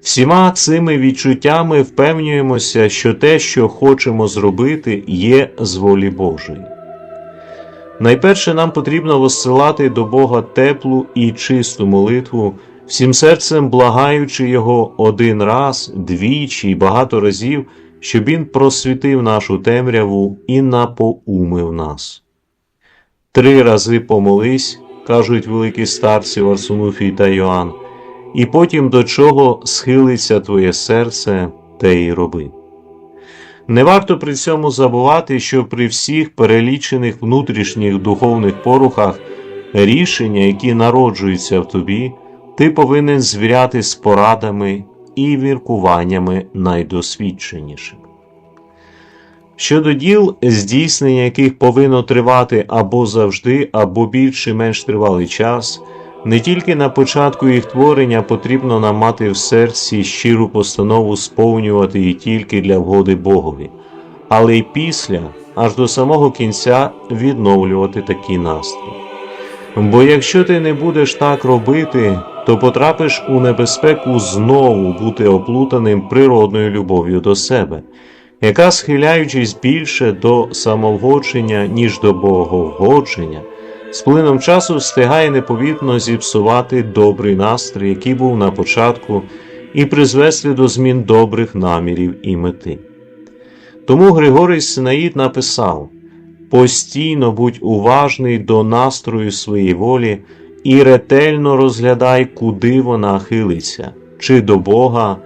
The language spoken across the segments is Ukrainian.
Всіма цими відчуттями впевнюємося, що те, що хочемо зробити, є з волі Божої. Найперше нам потрібно розсилати до Бога теплу і чисту молитву, всім серцем благаючи Його один раз, двічі багато разів, щоб Він просвітив нашу темряву і напоумив нас. Три рази помолись, кажуть великі старці Варсунуфій та Йоанн, і потім до чого схилиться твоє серце, те й роби. Не варто при цьому забувати, що при всіх перелічених внутрішніх духовних порухах рішення, які народжуються в тобі, ти повинен звіряти з порадами і міркуваннями найдосвідченішими. Щодо діл, здійснення яких повинно тривати або завжди, або більш менш тривалий час, не тільки на початку їх творення потрібно нам мати в серці щиру постанову сповнювати її тільки для вгоди Богові, але й після, аж до самого кінця відновлювати такі настрій. Бо якщо ти не будеш так робити, то потрапиш у небезпеку знову бути оплутаним природною любов'ю до себе, яка, схиляючись більше до самовгодження, ніж до боговгодження, з плином часу встигає непомітно зіпсувати добрий настрій, який був на початку, і призвести до змін добрих намірів і мети. Тому Григорій Синаїд написав постійно будь уважний до настрою своєї волі і ретельно розглядай, куди вона хилиться, чи до Бога,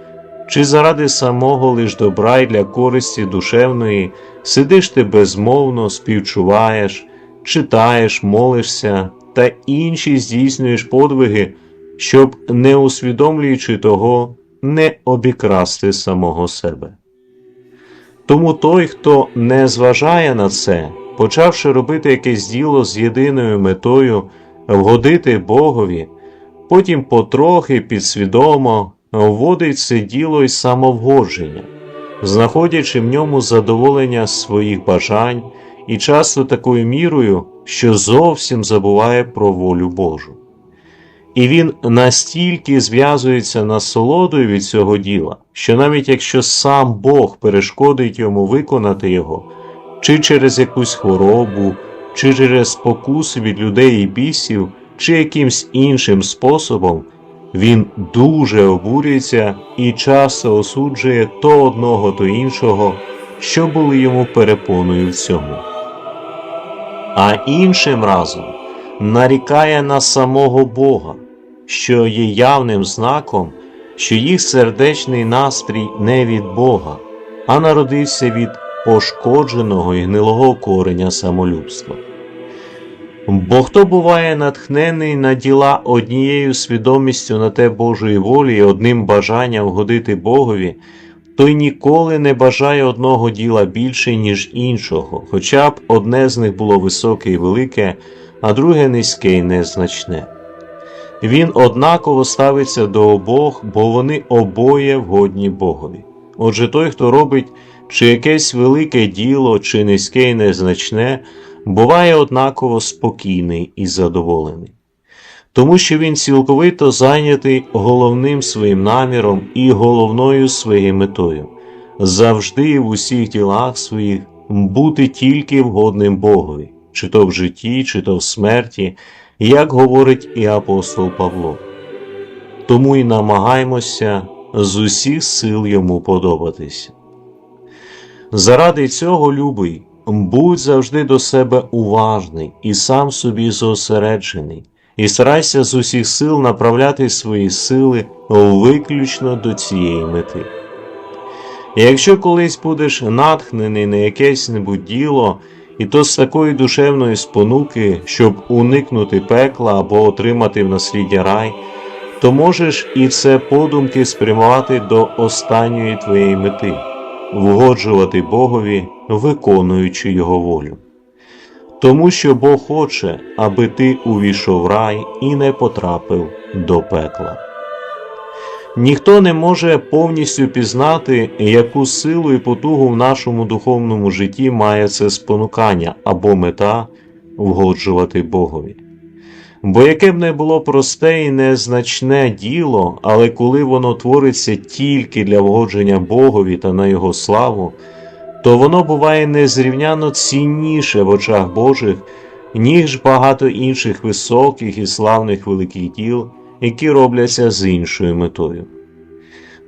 чи заради самого лиш добра й для користі душевної, сидиш ти безмовно, співчуваєш, читаєш, молишся та інші здійснюєш подвиги, щоб, не усвідомлюючи того, не обікрасти самого себе. Тому той, хто не зважає на це, почавши робити якесь діло з єдиною метою вгодити Богові, потім потрохи підсвідомо вводить це діло й самовгодження, знаходячи в ньому задоволення своїх бажань і часто такою мірою, що зовсім забуває про волю Божу. І він настільки зв'язується насолодою від цього діла, що навіть якщо сам Бог перешкодить йому виконати його, чи через якусь хворобу, чи через спокуси від людей і бісів, чи якимсь іншим способом, він дуже обурюється і часто осуджує то одного, то іншого, що були йому перепоною в цьому. А іншим разом нарікає на самого Бога, що є явним знаком, що їх сердечний настрій не від Бога, а народився від пошкодженого і гнилого кореня самолюбства. Бо хто буває натхнений на діла однією свідомістю на те Божої волі і одним бажанням вгодити Богові, той ніколи не бажає одного діла більше, ніж іншого, хоча б одне з них було високе і велике, а друге низьке і незначне. Він однаково ставиться до обох, бо вони обоє вгодні Богові. Отже, той, хто робить чи якесь велике діло, чи низьке і незначне, буває однаково спокійний і задоволений, тому що він цілковито зайнятий головним своїм наміром і головною своєю метою, завжди в усіх ділах своїх бути тільки вгодним Богові, чи то в житті, чи то в смерті, як говорить і апостол Павло. Тому й намагаємося з усіх сил йому подобатися. Заради цього, любий, будь завжди до себе уважний і сам собі зосереджений, і старайся з усіх сил направляти свої сили виключно до цієї мети. І якщо колись будеш натхнений на якесь небудь діло, і то з такої душевної спонуки, щоб уникнути пекла або отримати в насліддя рай, то можеш і це подумки спрямувати до останньої твоєї мети вгоджувати Богові, виконуючи Його волю. Тому що Бог хоче, аби ти увійшов рай і не потрапив до пекла. Ніхто не може повністю пізнати, яку силу і потугу в нашому духовному житті має це спонукання або мета вгоджувати Богові. Бо яке б не було просте і незначне діло, але коли воно твориться тільки для вгодження Богові та на Його славу, то воно буває незрівняно цінніше в очах Божих, ніж багато інших високих і славних великих діл, які робляться з іншою метою.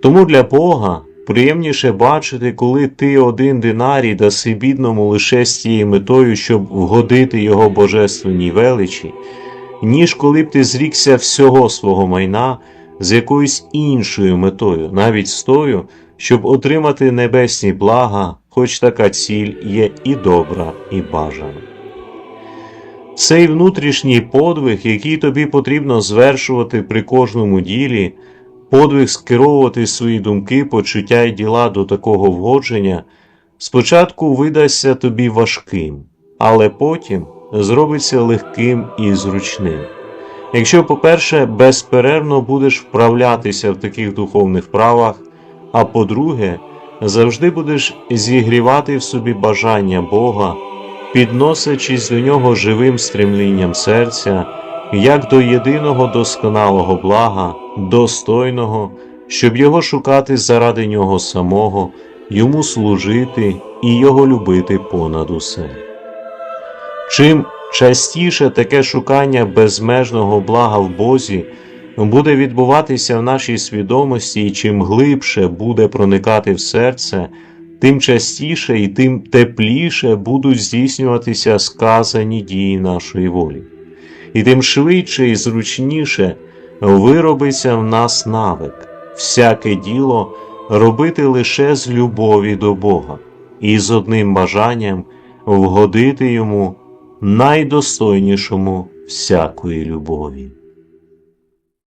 Тому для Бога приємніше бачити, коли ти один динарій даси бідному лише з тією метою, щоб вгодити його божественній величі, ніж коли б ти зрікся всього свого майна з якоюсь іншою метою, навіть з тою, щоб отримати небесні блага, хоч така ціль є і добра, і бажана. Цей внутрішній подвиг, який тобі потрібно звершувати при кожному ділі, подвиг скеровувати свої думки, почуття і діла до такого вгодження, спочатку видасться тобі важким, але потім зробиться легким і зручним. Якщо, по-перше, безперервно будеш вправлятися в таких духовних вправах, а по-друге, завжди будеш зігрівати в собі бажання Бога, підносячись до нього живим стремлінням серця, як до єдиного досконалого блага, достойного, щоб його шукати заради нього самого, йому служити і його любити понад усе. Чим частіше таке шукання безмежного блага в Бозі буде відбуватися в нашій свідомості, і чим глибше буде проникати в серце, тим частіше і тим тепліше будуть здійснюватися сказані дії нашої волі, і тим швидше і зручніше виробиться в нас навик, всяке діло робити лише з любові до Бога і з одним бажанням вгодити йому найдостойнішому всякої любові.